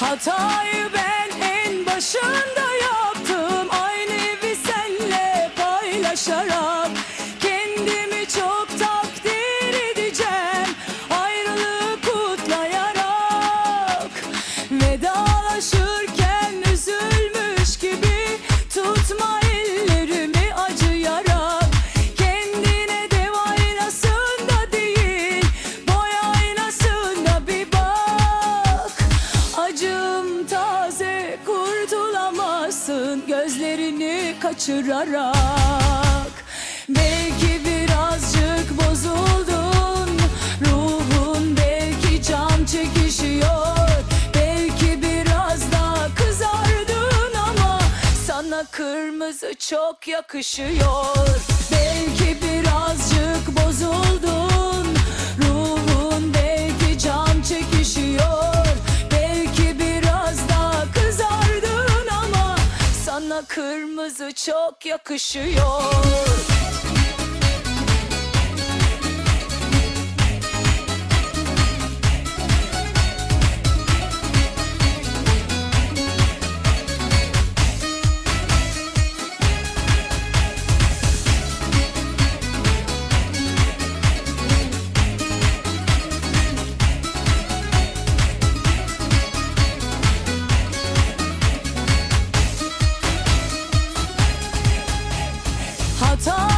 Hatayı ben en başında yaptım. Aynı evi senle paylaşarak Gözlerini kaçırarak Belki birazcık bozuldun Ruhun belki can çekişiyor Belki biraz daha kızardın ama Sana kırmızı çok yakışıyor kırmızı çok yakışıyor 더